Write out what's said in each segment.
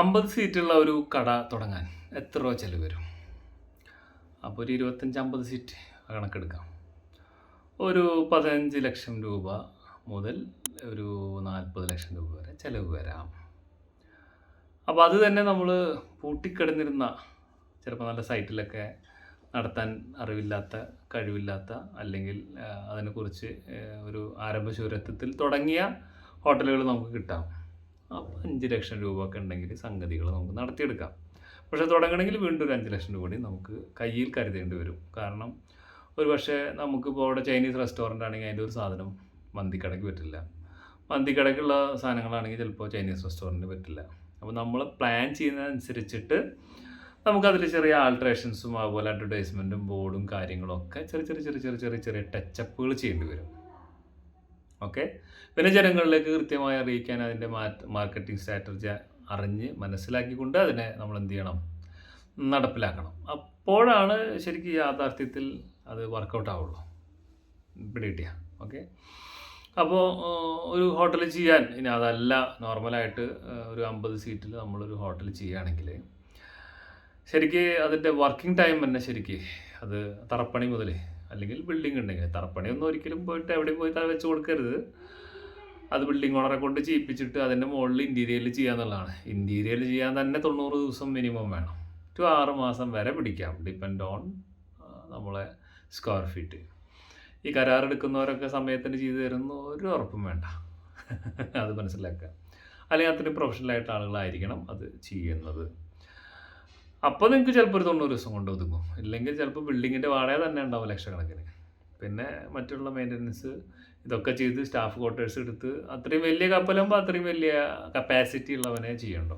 അമ്പത് സീറ്റുള്ള ഒരു കട തുടങ്ങാൻ എത്ര രൂപ ചിലവ് വരും? അപ്പോൾ ഒരു ഇരുപത്തഞ്ച് അമ്പത് സീറ്റ് കണക്കെടുക്കാം. ഒരു പതിനഞ്ച് ലക്ഷം രൂപ മുതൽ ഒരു നാൽപ്പത് ലക്ഷം രൂപ വരെ ചിലവ് വരാം. അപ്പോൾ അത് തന്നെ നമ്മൾ പൂട്ടിക്കിടന്നിരുന്ന ചിലപ്പോൾ നല്ല സൈറ്റിലൊക്കെ നടത്താൻ അറിവില്ലാത്ത കഴിവില്ലാത്ത അല്ലെങ്കിൽ അതിനെക്കുറിച്ച് ഒരു ആരംഭശൂരത്വത്തിൽ തുടങ്ങിയ ഹോട്ടലുകൾ നമുക്ക് കിട്ടാം. അപ്പോൾ അഞ്ച് ലക്ഷം രൂപ ഒക്കെ ഉണ്ടെങ്കിൽ സംഗതികൾ നമുക്ക് നടത്തിയെടുക്കാം. പക്ഷേ തുടങ്ങണമെങ്കിൽ വീണ്ടും ഒരു അഞ്ച് ലക്ഷം രൂപ കൂടി നമുക്ക് കയ്യിൽ കരുതേണ്ടി വരും. കാരണം ഒരു പക്ഷേ നമുക്കിപ്പോൾ അവിടെ ചൈനീസ് റെസ്റ്റോറന്റ് ആണെങ്കിൽ അതിന്റെ ഒരു സാധനം മന്തിക്കടയ്ക്ക് പറ്റില്ല. മന്തിക്കടയ്ക്കുള്ള സാധനങ്ങളാണെങ്കിൽ ചിലപ്പോൾ ചൈനീസ് റെസ്റ്റോറന്റിന് പറ്റില്ല. അപ്പോൾ നമ്മൾ പ്ലാൻ ചെയ്യുന്നതനുസരിച്ചിട്ട് നമുക്കതിൽ ചെറിയ ആൾട്രേഷൻസും അതുപോലെ അഡ്വർടൈസ്മെന്റും ബോർഡും കാര്യങ്ങളൊക്കെ ചെറിയ ചെറിയ ചെറിയ ചെറിയ ചെറിയ ചെറിയ ടച്ചപ്പുകൾ ചെയ്യേണ്ടി വരും. ഓക്കെ? പിന്നെ ജനങ്ങളിലേക്ക് കൃത്യമായി അറിയിക്കാൻ അതിന്റെ മാർക്കറ്റിംഗ് സ്ട്രാറ്റജി അറിഞ്ഞ് മനസ്സിലാക്കിക്കൊണ്ട് അതിനെ നമ്മൾ എന്ത് ചെയ്യണം? നടപ്പിലാക്കണം. അപ്പോഴാണ് ശരിക്കും യാഥാർത്ഥ്യത്തിൽ അത് വർക്കൗട്ട് ആവുള്ളൂ. പിടികിട്ടിയ ഓക്കെ? അപ്പോൾ ഒരു ഹോട്ടൽ ചെയ്യാൻ ഇനി അതല്ല നോർമലായിട്ട് ഒരു അമ്പത് സീറ്റിൽ നമ്മളൊരു ഹോട്ടൽ ചെയ്യുകയാണെങ്കിൽ ശരിക്ക് അതിന്റെ വർക്കിംഗ് ടൈം തന്നെ ശരിക്ക് അത് തറപ്പണി മുതൽ അല്ലെങ്കിൽ ബിൽഡിംഗ് ഉണ്ടെങ്കിൽ. തറപ്പണി ഒന്നും ഒരിക്കലും പോയിട്ട് എവിടെയും പോയി തല വെച്ച് കൊടുക്കരുത്. അത് ബിൽഡിംഗ് ഓണറെ കൊണ്ട് ചെയ്യിപ്പിച്ചിട്ട് അതിന്റെ മുകളിൽ ഇന്റീരിയൽ ചെയ്യാന്നുള്ളതാണ്. ഇന്റീരിയൽ ചെയ്യാൻ തന്നെ തൊണ്ണൂറ് ദിവസം മിനിമം വേണം. ടു ആറ് മാസം വരെ പിടിക്കാം. ഡിപ്പെൻഡ് ഓൺ നമ്മളെ സ്ക്വയർ ഫീറ്റ് ഈ കരാറെടുക്കുന്നവരൊക്കെ സമയത്തിന് ചെയ്തു തരുന്ന ഒരു ഉറപ്പും വേണ്ട. അത് മനസ്സിലാക്കുക. അല്ലെങ്കിൽ അത്രയും പ്രൊഫഷണലായിട്ട് ആളുകളായിരിക്കണം അത് ചെയ്യുന്നത്. അപ്പോൾ നിങ്ങൾക്ക് ചിലപ്പോൾ ഒരു തൊണ്ണൂറ് ദിവസം കൊണ്ട് ഒതുങ്ങും. ഇല്ലെങ്കിൽ ചിലപ്പോൾ ബിൽഡിങ്ങിന്റെ വാടക തന്നെ ഉണ്ടാവും ലക്ഷക്കണക്കിന്. പിന്നെ മറ്റുള്ള മെയിന്റനൻസ് ഇതൊക്കെ ചെയ്ത് സ്റ്റാഫ് ക്വാർട്ടേഴ്സ് എടുത്ത് അത്രയും വലിയ കപ്പലാകുമ്പോൾ അത്രയും വലിയ കപ്പാസിറ്റി ഉള്ളവനെ ചെയ്യണ്ടോ?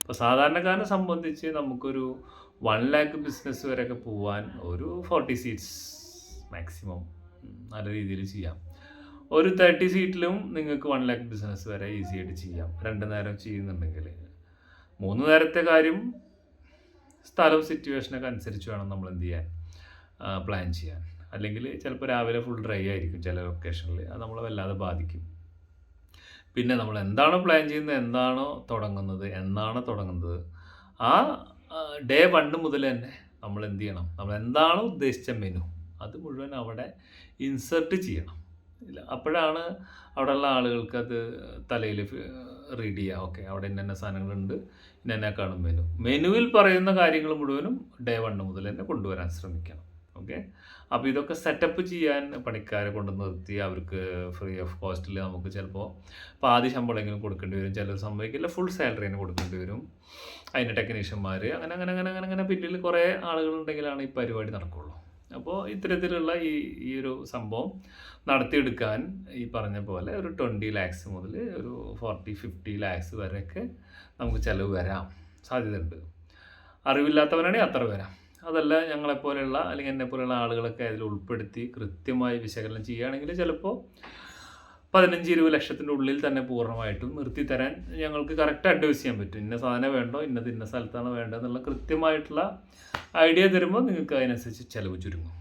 അപ്പോൾ സാധാരണക്കാരനെ സംബന്ധിച്ച് നമുക്കൊരു വൺ ലാക്ക് ബിസിനസ് വരെയൊക്കെ പോവാൻ ഒരു ഫോർട്ടി സീറ്റ്സ് മാക്സിമം നല്ല രീതിയിൽ ചെയ്യാം. ഒരു തേർട്ടി സീറ്റിലും നിങ്ങൾക്ക് വൺ ലാക്ക് ബിസിനസ് വരെ ഈസി ആയിട്ട് ചെയ്യാം. രണ്ട് നേരം ചെയ്യുന്നുണ്ടെങ്കിൽ മൂന്ന് നേരത്തെ കാര്യം സ്ഥലവും സിറ്റുവേഷനൊക്കെ അനുസരിച്ച് വേണം നമ്മൾ എന്ത് ചെയ്യാൻ പ്ലാൻ ചെയ്യാൻ. അല്ലെങ്കിൽ ചിലപ്പോൾ രാവിലെ ഫുൾ ഡ്രൈ ആയിരിക്കും ചില ലൊക്കേഷനിൽ അത് നമ്മളെ വല്ലാതെ ബാധിക്കും. പിന്നെ നമ്മൾ എന്താണോ പ്ലാൻ ചെയ്യുന്നത് എന്താണോ തുടങ്ങുന്നത് എന്നാണോ തുടങ്ങുന്നത് ആ ഡേ വൺ മുതൽ തന്നെ നമ്മൾ എന്ത് ചെയ്യണം? നമ്മൾ എന്താണോ ഉദ്ദേശിച്ച മെനു അത് മുഴുവൻ അവിടെ ഇൻസെർട്ട് ചെയ്യണം. ഇല്ല. അപ്പോഴാണ് അവിടെയുള്ള ആളുകൾക്ക് അത് തലയിൽ റീഡ് ചെയ്യുക ഓക്കെ അവിടെ ഇന്ന സാധനങ്ങളുണ്ട്. ഇന്ന കാണും മെനു മെനുവിൽ പറയുന്ന കാര്യങ്ങൾ മുഴുവനും ഡേ വണ്ണ് മുതൽ തന്നെ കൊണ്ടുവരാൻ ശ്രമിക്കണം. ഓക്കെ അപ്പോൾ ഇതൊക്കെ സെറ്റപ്പ് ചെയ്യാൻ പണിക്കാരെ കൊണ്ട് നിർത്തി അവർക്ക് ഫ്രീ ഓഫ് കോസ്റ്റിൽ നമുക്ക് ചിലപ്പോൾ പാതി ശമ്പളമെങ്കിലും കൊടുക്കേണ്ടി വരും. ചിലർ സംഭവിക്കില്ല. ഫുൾ സാലറി തന്നെ കൊടുക്കേണ്ടി വരും. അതിന്റെ ടെക്നീഷ്യന്മാർ അങ്ങനെ അങ്ങനെ അങ്ങനെ അങ്ങനെ അങ്ങനെ പിന്നിൽ കുറേ ആളുകളുണ്ടെങ്കിലാണ് ഈ പരിപാടി നടക്കുള്ളൂ. അപ്പോൾ ഇത്തരത്തിലുള്ള ഈ ഈ ഒരു സംഭവം നടത്തിയെടുക്കാൻ ഈ പറഞ്ഞ പോലെ ഒരു ട്വന്റി ലാക്സ് മുതൽ ഒരു ഫോർട്ടി ഫിഫ്റ്റി ലാക്സ് വരെയൊക്കെ നമുക്ക് ചിലവ് വരാം. സാധ്യതയുണ്ട്. അറിവില്ലാത്തവരാണെങ്കിൽ അത്ര വരാം. അതല്ല ഞങ്ങളെപ്പോലെയുള്ള അല്ലെങ്കിൽ എന്നെപ്പോലെയുള്ള ആളുകളൊക്കെ അതിൽ ഉൾപ്പെടുത്തി കൃത്യമായി വിശകലനം ചെയ്യുകയാണെങ്കിൽ ചിലപ്പോൾ പതിനഞ്ച് ഇരുപത് ലക്ഷത്തിന്റെ ഉള്ളിൽ തന്നെ പൂർണമായിട്ടും നിർത്തി തരാൻ ഞങ്ങൾക്ക് കറക്റ്റ് അഡ്വൈസ് ചെയ്യാൻ പറ്റും. ഇന്ന സാധനം വേണ്ടോ? ഇന്നത് ഇന്ന സ്ഥലത്താണ് വേണ്ടതെന്നുള്ള കൃത്യമായിട്ടുള്ള ഐഡിയ തരുമ്പോൾ നിങ്ങൾക്ക് അതിനനുസരിച്ച് ചിലവ് ചുരുങ്ങും.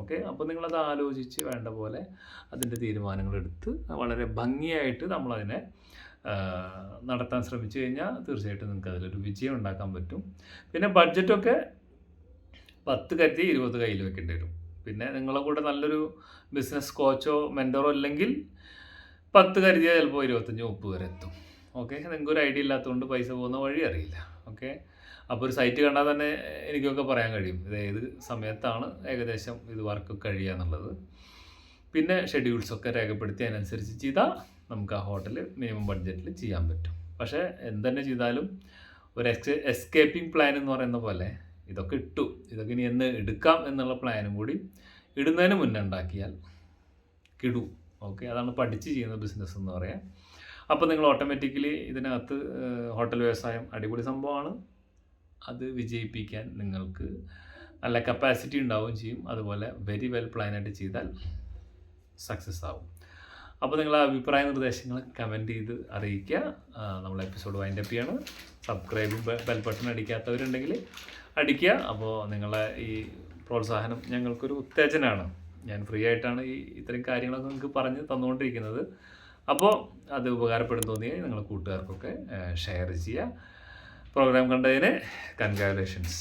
ഓക്കെ അപ്പോൾ നിങ്ങളത് ആലോചിച്ച് വേണ്ട പോലെ അതിന്റെ തീരുമാനങ്ങളെടുത്ത് വളരെ ഭംഗിയായിട്ട് നമ്മളതിനെ നടത്താൻ ശ്രമിച്ചു കഴിഞ്ഞാൽ തീർച്ചയായിട്ടും നിങ്ങൾക്ക് അതിലൊരു വിജയം ഉണ്ടാക്കാൻ പറ്റും. പിന്നെ ബഡ്ജറ്റൊക്കെ പത്ത് കരുതി ഇരുപത് കയ്യിൽ വെക്കേണ്ടി വരും. പിന്നെ നിങ്ങളെ കൂടെ നല്ലൊരു ബിസിനസ് കോച്ചോ മെന്ററോ ഇല്ലെങ്കിൽ പത്ത് കരുതിയാൽ ചിലപ്പോൾ ഇരുപത്തഞ്ച് മുപ്പത് വരെ എത്തും. ഓക്കെ നിങ്ങൾക്ക് ഒരു ഐഡിയ ഇല്ലാത്തതുകൊണ്ട് പൈസ പോകുന്ന വഴി അറിയില്ല. ഓക്കെ അപ്പോൾ ഒരു സൈറ്റ് കണ്ടാൽ തന്നെ എനിക്കൊക്കെ പറയാൻ കഴിയും. ഇത് ഏത് സമയത്താണ് ഏകദേശം ഇത് വർക്ക് കഴിയുക എന്നുള്ളത്. പിന്നെ ഷെഡ്യൂൾസൊക്കെ രേഖപ്പെടുത്തി അതിനനുസരിച്ച് ചെയ്താൽ നമുക്ക് ആ ഹോട്ടൽ മിനിമം ബഡ്ജറ്റിൽ ചെയ്യാൻ പറ്റും. പക്ഷേ എന്തെന്നെ ചെയ്താലും ഒരു എക്സ് എസ്കേപ്പിംഗ് പ്ലാൻ എന്ന് പറയുന്ന പോലെ ഇതൊക്കെ ഇട്ടു. ഇതൊക്കെ ഇനി എന്ന് എടുക്കാം എന്നുള്ള പ്ലാനും കൂടി ഇടുന്നതിന് മുന്നേ ഉണ്ടാക്കിയാൽ കിടു. ഓക്കെ അതാണ് പഠിച്ച് ചെയ്യുന്ന ബിസിനസ് എന്ന് പറയാം. അപ്പോൾ നിങ്ങൾ ഓട്ടോമാറ്റിക്കലി ഇതിനകത്ത് ഹോട്ടൽ വ്യവസായം അടിപൊളി സംഭവമാണ്. അത് വിജയിപ്പിക്കാൻ നിങ്ങൾക്ക് നല്ല കപ്പാസിറ്റി ഉണ്ടാവുകയും ചെയ്യും. അതുപോലെ വെരി വെൽ പ്ലാനായിട്ട് ചെയ്താൽ സക്സസ് ആവും. അപ്പോൾ നിങ്ങൾ അഭിപ്രായ നിർദ്ദേശങ്ങൾ കമന്റ് ചെയ്ത് അറിയിക്കുക. നമ്മൾ എപ്പിസോഡ് വൈൻഡ് അപ്പ് ചെയ്യാണ്. സബ്സ്ക്രൈബും ബെൽ ബട്ടൺ അടിക്കാത്തവരുണ്ടെങ്കിൽ അടിക്കുക. അപ്പോൾ നിങ്ങളെ ഈ പ്രോത്സാഹനം ഞങ്ങൾക്കൊരു ഉത്തേജനമാണ് ഞാൻ ഫ്രീ ആയിട്ടാണ് ഈ ഇത്രയും കാര്യങ്ങളൊക്കെ നിങ്ങൾക്ക് പറഞ്ഞ് തന്നുകൊണ്ടിരിക്കുന്നത്. അപ്പോൾ അത് ഉപകാരപ്പെടും തോന്നിയാൽ നിങ്ങൾ കൂട്ടുകാർക്കൊക്കെ ഷെയർ ചെയ്യുക. പ്രോഗ്രാം കണ്ടതിന് കൺഗ്രാലേഷൻസ്